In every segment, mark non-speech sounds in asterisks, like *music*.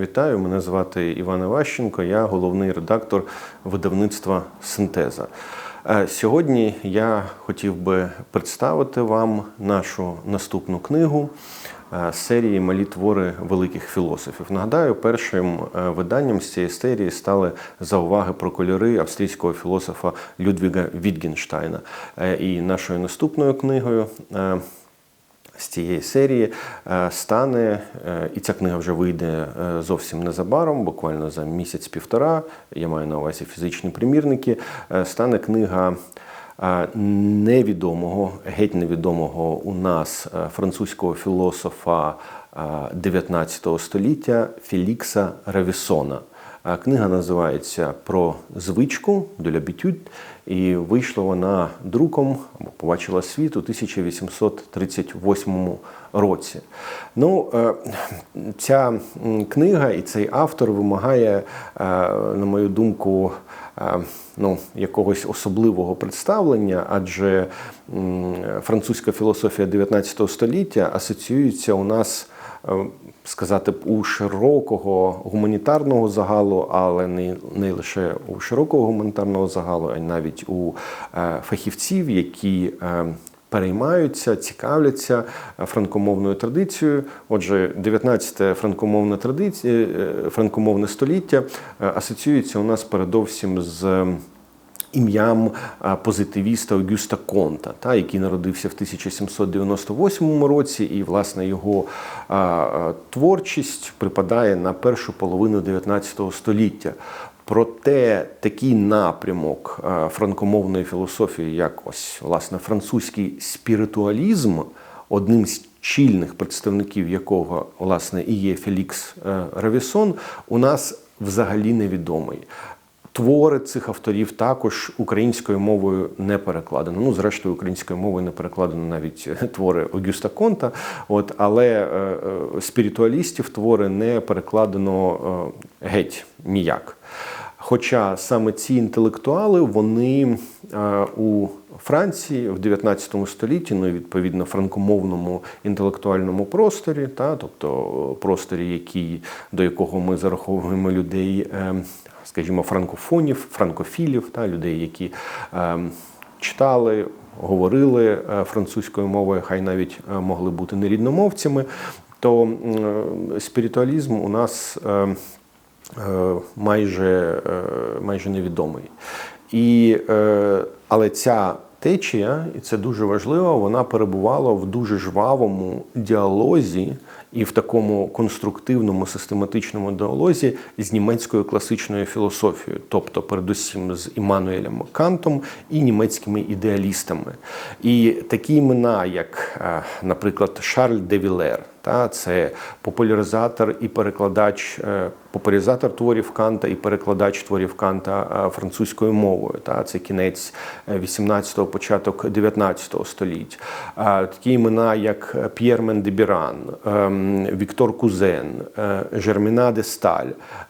Вітаю, мене звати Іван Іващенко, я головний редактор видавництва Синтеза. Е, Сьогодні я хотів би представити вам нашу наступну книгу е, серії Малі твори великих філософів. Нагадаю, першим е, виданням з цієї серії стали зауваги про кольори австрійського філософа Людвіга Вітгенштайна. І нашою наступною книгою. З цієї серії е, стане, е, і ця книга вже вийде е, зовсім незабаром, буквально за місяць-півтора. Я маю на увазі фізичні примірники. Стане книга невідомого, геть невідомого у нас французького філософа е, 19 століття Фелікса Равісона. Книга називається Про звичку de l'habitude, і вийшла вона друком або побачила світ у 1838 році. Ну, е, ця книга і цей автор вимагає, е, на мою думку, е, ну, якогось особливого представлення, адже французька філософія 19 століття асоціюється у нас сказати б у широкого гуманітарного загалу, але не, не лише у широкого гуманітарного загалу, а й навіть у е, фахівців, які е, переймаються, цікавляться е, франкомовною традицією. Отже, 19 франкомовне традиція, е, франкомовне століття е, асоціюється у нас передовсім з ім'ям позитивіста Огюста Конта, та, який народився в 1798 році, і власне його а, а, творчість припадає на першу половину 19 століття. Проте такий напрямок франкомовної філософії, як ось власне французький спіритуалізм, одним з чільних представників якого власне і є Фелікс е, Равісон, у нас взагалі невідомий. Твори цих авторів також українською мовою не перекладено. Ну, зрештою, українською мовою не перекладено навіть твори Огюста Конта. От, але е, е, спіритуалістів твори не перекладено е, геть ніяк. Хоча саме ці інтелектуали вони е, у Франції в 19 столітті, ну і відповідно франкомовному інтелектуальному просторі, та тобто просторі, який, до якого ми зараховуємо людей, е, скажімо, франкофонів, франкофілів, та людей, які е, читали. Говорили е, французькою мовою, хай навіть е, могли бути нерідномовцями, то е, спіритуалізм у нас е, е, майже, е, майже невідомий. І, е, але ця течія, і це дуже важливо, вона перебувала в дуже жвавому діалозі і в такому конструктивному систематичному діалозі з німецькою класичною філософією, тобто, передусім з Іммануелем Кантом і німецькими ідеалістами. І такі імена, як, е, наприклад, Шарль де Вілер, та це популяризатор і перекладач, е, популяризатор творів Канта і перекладач творів Канта е, французькою мовою. Та це кінець 18-го, початок 19 століття. Е, Такі імена, як П'єр Мендебіран, ем, Віктор Кузен, е, Жерміна де Сталь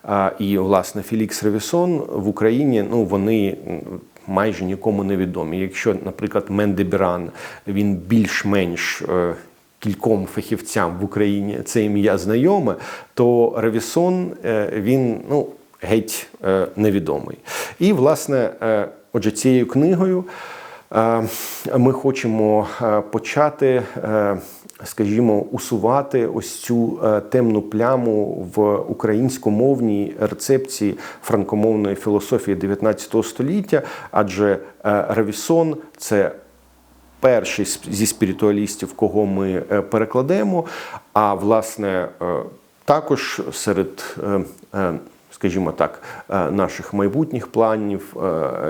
е, і власне Фелікс Ревісон в Україні. Ну вони майже нікому не відомі. Якщо, наприклад, Мендебіран він більш-менш е, кільком фахівцям в Україні це ім'я знайоме, то Ревісон е, він ну, геть е, невідомий. І, власне, е, отже, цією книгою ми хочемо почати. Скажімо, усувати ось цю темну пляму в українськомовній рецепції франкомовної філософії 19 століття, адже Равісон це перший зі спіритуалістів, кого ми е, перекладемо. А власне, е, також серед, е, скажімо так, наших майбутніх планів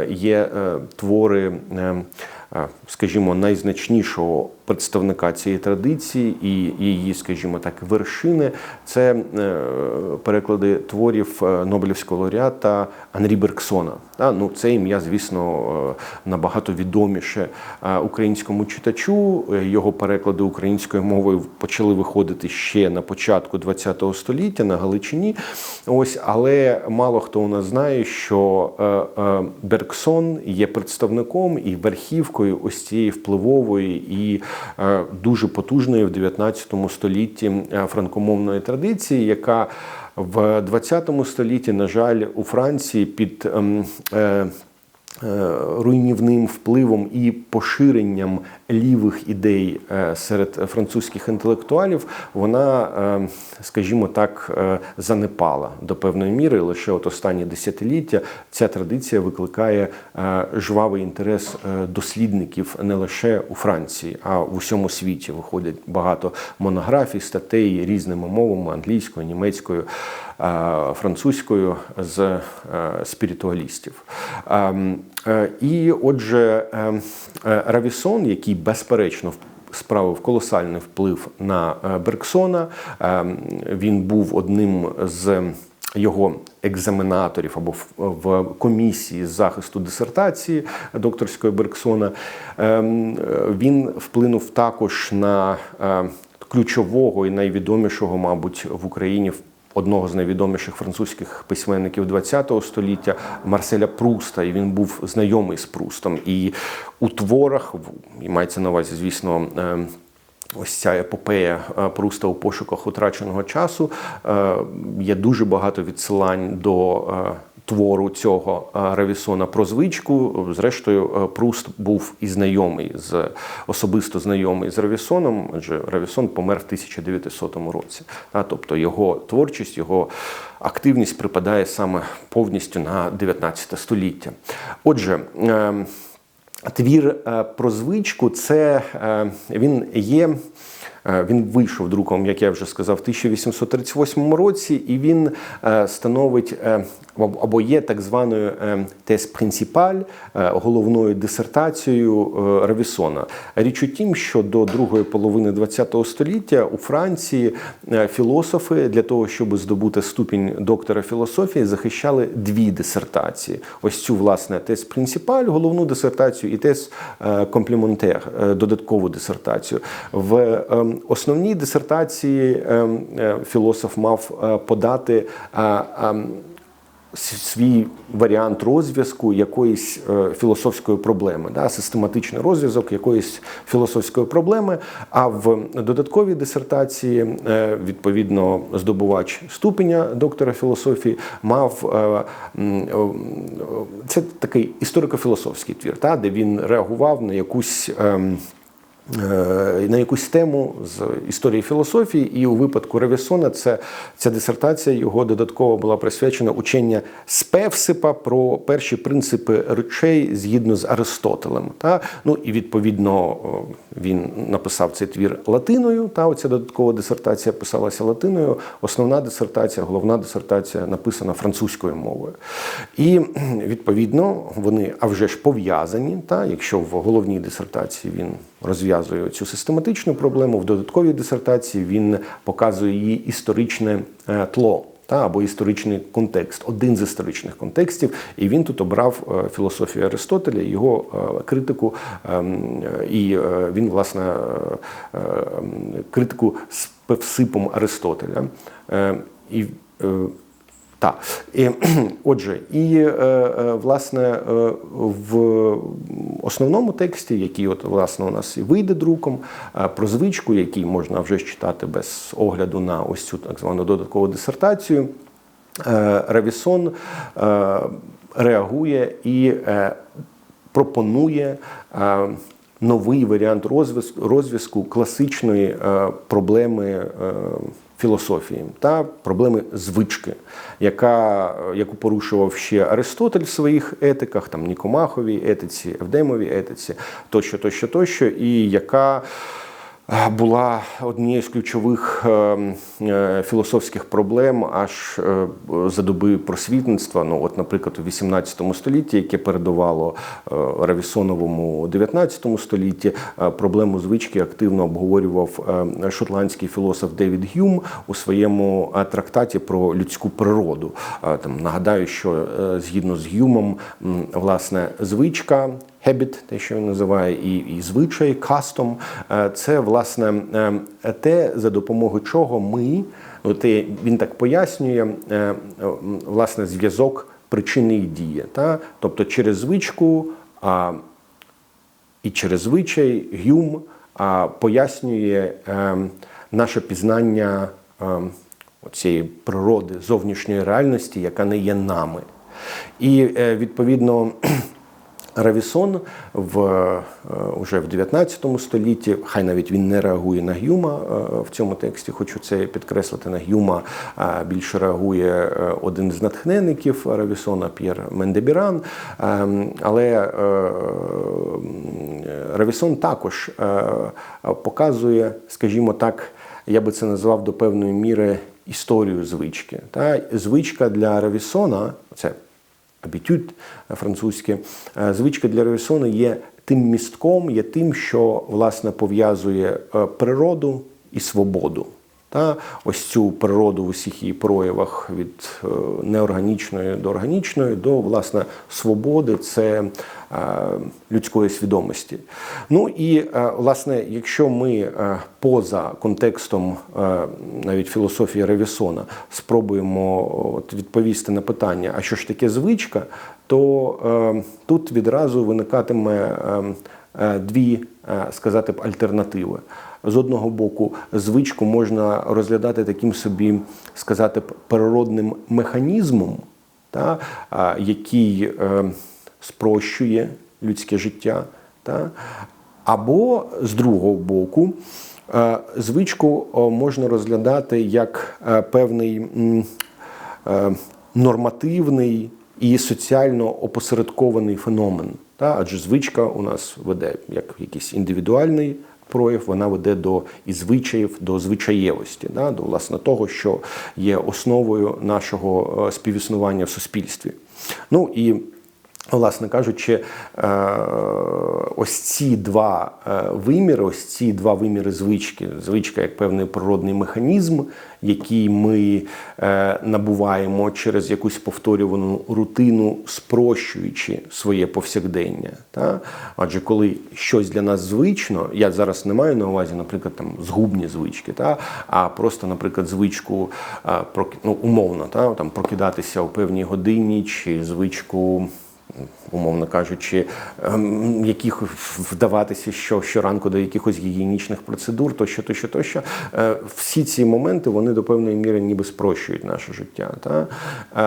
є твори, скажімо, найзначнішого представника цієї традиції і її, скажімо так, вершини. Це е, переклади творів е, Нобелівського лауреата Анрі Бергсона. А, ну, це ім'я, звісно, е, набагато відоміше е, українському читачу. Е, Його переклади українською мовою почали виходити ще на початку ХХ століття на Галичині. Ось, але мало хто у нас знає, що е, е, є представником і верхівкою ось цієї впливової і е, дуже потужної в 19 столітті е, франкомовної традиції, яка В 20 столітті, на жаль, у Франції під ем, е, руйнівним впливом і поширенням лівих ідей е, серед французьких інтелектуалів, вона, е, скажімо так, е, занепала до певної міри. Лише от останні десятиліття ця традиція викликає жвавий інтерес дослідників не лише у Франції, а в усьому світі. Виходять багато монографій, статей різними мовами англійською, німецькою. Французькою з спіритуалістів. Е, І отже, ем, е, Равісон, який безперечно справив колосальний вплив на е, Бергсона, ем, він був одним з його екзаменаторів або в- комісії з захисту дисертації докторської Бергсона. Е, Він вплинув також на е, ключового і найвідомішого, мабуть, в Україні одного з найвідоміших французьких письменників ХХ століття Марселя Пруста. І він був знайомий з Прустом. І у творах, і мається на увазі, звісно. ем, Ось ця епопея е, Пруста у пошуках утраченого часу. Е, Є дуже багато відсилань до е, твору цього е, Равісона про звичку. Зрештою, е, Пруст був і знайомий з особисто знайомий з Равісоном, адже Равісон помер в 1900 році. Тобто його творчість, його активність припадає саме повністю на 19 століття. Отже, ем, Твір е, про звичку це він є. Е, Він вийшов друком, як я вже сказав, в 1838 році, і він е, становить е, або є так званою тез принципаль, головною дисертацією Равісона. Річ у тім, що до другої половини ХХ століття у Франції філософи для того, щоб здобути ступінь доктора філософії, захищали дві дисертації. Ось цю власне тез принципаль, головну дисертацію, і тез компліментер, додаткову дисертацію. В е, основній дисертації е, е, філософ мав е, подати. е, е, с- свій варіант розв'язку якоїсь філософської проблеми, да, систематичний розв'язок якоїсь філософської проблеми. А в додатковій дисертації, відповідно, здобувач ступеня доктора філософії мав це такий історико-філософський твір, та, де він реагував на якусь. Е, на якусь тему з історії філософії, і у випадку Ревісона це ця дисертація його додатково була присвячена учення Спевсипа про перші принципи речей згідно з Аристотелем. Та? Ну і відповідно він написав цей твір латиною. Та оця додаткова дисертація писалася латиною. Основна дисертація, головна дисертація написана французькою мовою. І відповідно вони а вже ж пов'язані. Та якщо в головній дисертації він розв'язує цю систематичну проблему, в додатковій дисертації він показує її історичне е, тло. Та або історичний контекст, один з історичних контекстів, і він тут обрав е, філософію Аристотеля, його е, критику, ем, і він, власне, е, е, критику з певсипом Аристотеля. І так. І, *clears throat* отже, і е, е, власне е, в основному тексті, який от власне у нас і вийде друком, про звичку, який можна вже читати без огляду на ось цю так звану додаткову дисертацію, Равісон реагує і пропонує. Новий варіант розв'язку класичної е, проблеми е, філософії та проблеми звички, яка, яку порушував ще Аристотель в своїх етиках, там Нікомаховій етиці, Евдемовій етиці, тощо, тощо, тощо, і яка була однією з ключових е, е, філософських проблем аж е, за доби просвітництва. Ну, от, наприклад, у 18 столітті, яке передувало е, Равісоновому 19 столітті, проблему звички активно обговорював шотландський філософ Девід Гюм у своєму трактаті про людську природу. Там нагадаю, що згідно з Гюмом, власне, звичка. Habit, те, що він називає, і, і звичай, кастом, е, це власне е, те, за допомогою чого ми, от він так пояснює, е, власне, зв'язок причини і дії. Та? Тобто через звичку а, і через звичай Гюм а, пояснює е, наше пізнання. е, цієї природи, зовнішньої реальності, яка не є нами. І відповідно. Равісон в е, уже в 19 столітті, хай навіть він не реагує на Гюма е, в цьому тексті, хочу це підкреслити на Гюма. е, Більше реагує один з натхненників Равісона П'єр Мендебіран. Е, Але Равісон також показує, скажімо так, я би це назвав до певної міри історію звички. Та звичка для Равісона, це абітюд французьке, звичка для Равісона є тим містком, є тим, що власне пов'язує е, природу і свободу. Та ось цю природу в усіх її проявах від е, неорганічної до органічної, до власне свободи, це е, людської свідомості. Ну і е, власне, якщо ми поза контекстом навіть філософії Ревісона спробуємо відповісти на питання, а що ж таке звичка, то тут відразу виникатиме е, е, дві, сказати б, альтернативи. З одного боку, звичку можна розглядати таким собі, сказати природним механізмом, та, який е, спрощує людське життя. Та, або з другого боку, е, звичку можна розглядати як е, певний нормативний і соціально опосередкований феномен. Адже звичка у нас веде як якийсь індивідуальний прояв, вона веде до і звичаїв, до звичаєвості, да? до власне того, що є основою нашого е, співіснування в суспільстві. Ну і Власне кажучи, е, ось ці два е, виміри, ось ці два виміри звички, звичка як певний природний механізм, який ми е, набуваємо через якусь повторювану рутину, спрощуючи своє повсякдення. Та? Адже коли щось для нас звично, я зараз не маю на увазі, наприклад, там згубні звички, та? а просто, наприклад, звичку ну, умовно, та? там прокидатися у певній годині чи звичку умовно кажучи, ем, яких вдаватися що щоранку до якихось гігієнічних процедур, тощо, тощо, тощо. Е, всі ці моменти вони до певної міри ніби спрощують наше життя. Та?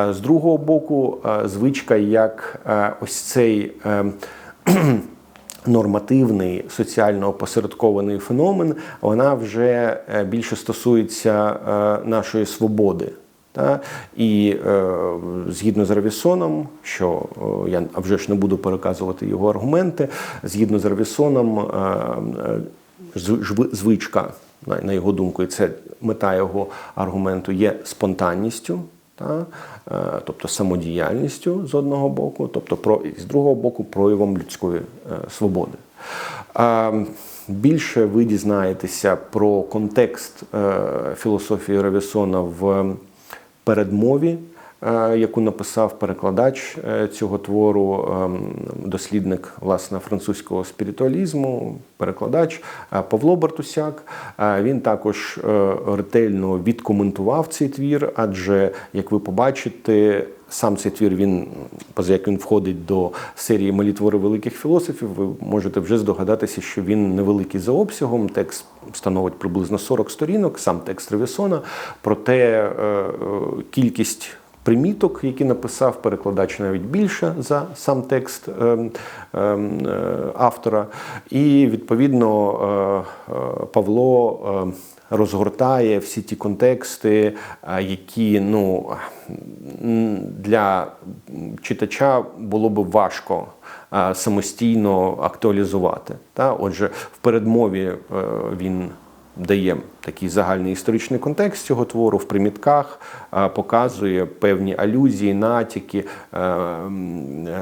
Е, з другого боку, е, звичка як ось цей. Ем, *clears throat* нормативний соціально опосередкований феномен, вона вже більше стосується нашої свободи. Та? І е, згідно з Равісоном, що е, я вже ж не буду переказувати його аргументи, згідно з Равісоном, е, е, звичка, на, на його думку, і це мета його аргументу є спонтанністю. Та? Е, тобто самодіяльністю з одного боку, тобто про, з другого боку, проявом людської е, свободи. Більше ви дізнаєтеся про контекст філософії Равісона в передмові, яку написав перекладач е, цього твору, ем, дослідник власне французького спіритуалізму, перекладач е, Павло Бартусяк. Він також ретельно відкоментував цей твір, адже, як ви побачите, Сам цей твір він, поза як він входить до серії малі твори великих філософів, ви можете вже здогадатися, що він невеликий за обсягом. Текст становить приблизно 40 сторінок, сам текст Ревісона. Проте е, е, кількість приміток, які написав перекладач навіть більше за сам текст е, автора. І відповідно Павло розгортає всі ті контексти, які ну, для читача було би важко самостійно актуалізувати. Отже, в передмові е, він дає такий загальний історичний контекст цього твору в примітках, показує певні алюзії, натяки, е,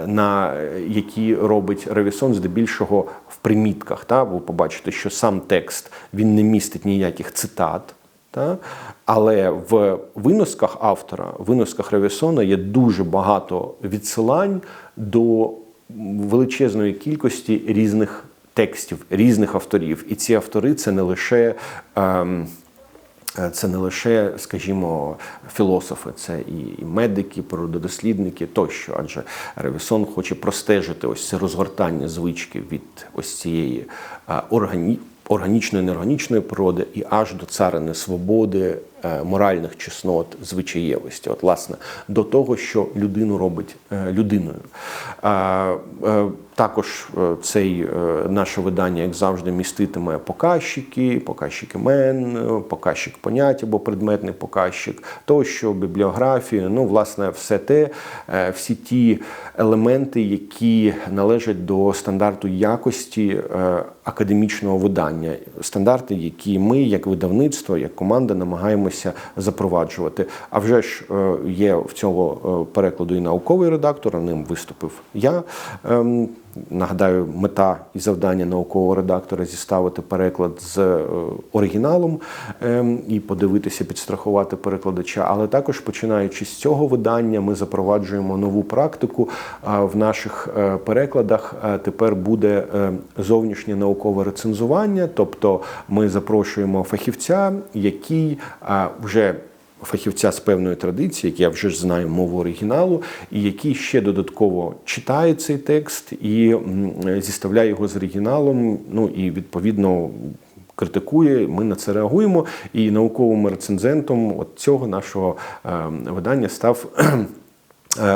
на які робить Ревісон здебільшого в примітках. Та? Ви побачите, що сам текст він не містить ніяких цитат. Та? Але в виносках автора, в виносках Ревісона є дуже багато відсилань до величезної кількості різних текстів різних авторів. І ці автори це не лише. Ем, це не лише, скажімо, філософи, це і медики, природодослідники тощо. Адже Ревісон хоче простежити ось це розгортання звички від ось цієї органі... органічної, неорганічної природи і аж до царини свободи, е, моральних чеснот, звичаєвості, от власне до того, що людину робить е, людиною. Е, також е, цей е, наше видання, як завжди, міститиме показчики, показчик імен, е, показчик понять або предметний показчик, тощо, бібліографію. Ну, власне, все те, е, всі ті елементи, які належать до стандарту якості е, академічного видання, стандарти, які ми, як видавництво, як команда, намагаємося запроваджувати. А вже ж е, є в цього е, перекладу і науковий редактор, ним виступив я. Нагадаю, мета і завдання наукового редактора зіставити переклад з е, оригіналом ем, і подивитися, підстрахувати перекладача. Але також починаючи з цього видання, ми запроваджуємо нову практику. В наших е, перекладах е, тепер буде зовнішнє наукове рецензування, тобто ми запрошуємо фахівця, який вже фахівця з певної традиції, як я вже знаю мову оригіналу, і який ще додатково читає цей текст і зіставляє його з оригіналом. Ну і відповідно. Критикує, ми на це реагуємо. І науковим рецензентом от цього нашого е, видання став Е,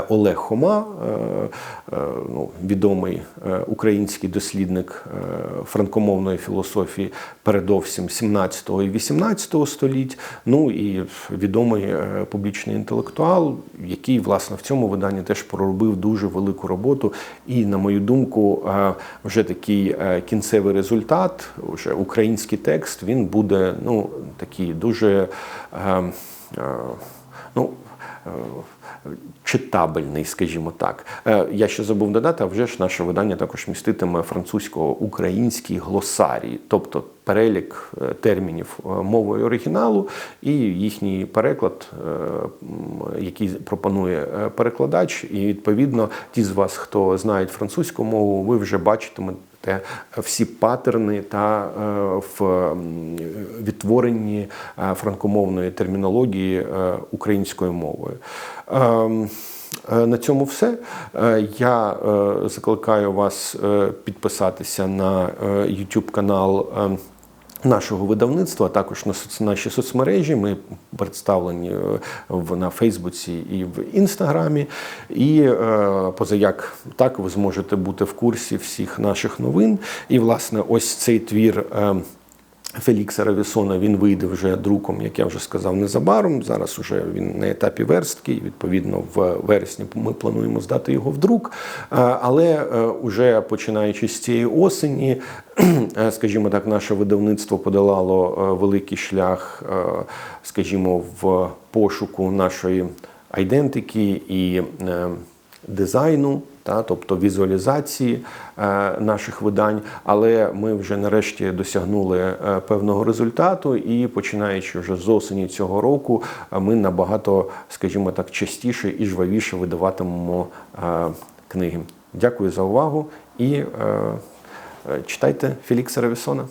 Олег Хома, е, е, ну, відомий е, український дослідник е, франкомовної філософії передовсім 17 і 18 століть. Ну і відомий е, публічний інтелектуал, який власне в цьому виданні теж проробив дуже велику роботу. І, на мою думку, е, вже такий е, кінцевий результат, вже український текст, він буде ну, такий дуже. е, е, ну, е, читабельний, скажімо так. Е, Я ще забув додати, а вже ж наше видання також міститиме французько-український глосарій, тобто перелік е, термінів е, мовою оригіналу і їхній переклад, е, який пропонує е, перекладач. І відповідно, ті з вас, хто знають французьку мову, ви вже бачитимете. Те всі патерни та е, в відтворенні е, франкомовної термінології е, українською мовою. Ем, На цьому все. Я закликаю вас підписатися на YouTube канал. Нашого видавництва, а також на соц- наші соцмережі. Ми представлені е, в на Фейсбуці і в Інстаграмі. І е, позаяк так ви зможете бути в курсі всіх наших новин. І, власне, ось цей твір. е, Фелікса Равісона він вийде вже друком, як я вже сказав, незабаром. Зараз уже він на етапі верстки. Відповідно, в вересні ми плануємо здати його в друк. Е, Але е, уже починаючи з цієї осені, е, скажімо так, наше видавництво подолало великий шлях, скажімо, в пошуку нашої айдентики і дизайну, та, тобто візуалізації е, наших видань, але ми вже нарешті досягнули е, певного результату, і починаючи вже з осені цього року, е, ми набагато, скажімо так, частіше і жвавіше видаватимемо е, книги. Дякую за увагу і е, е, читайте Фелікса Равісона.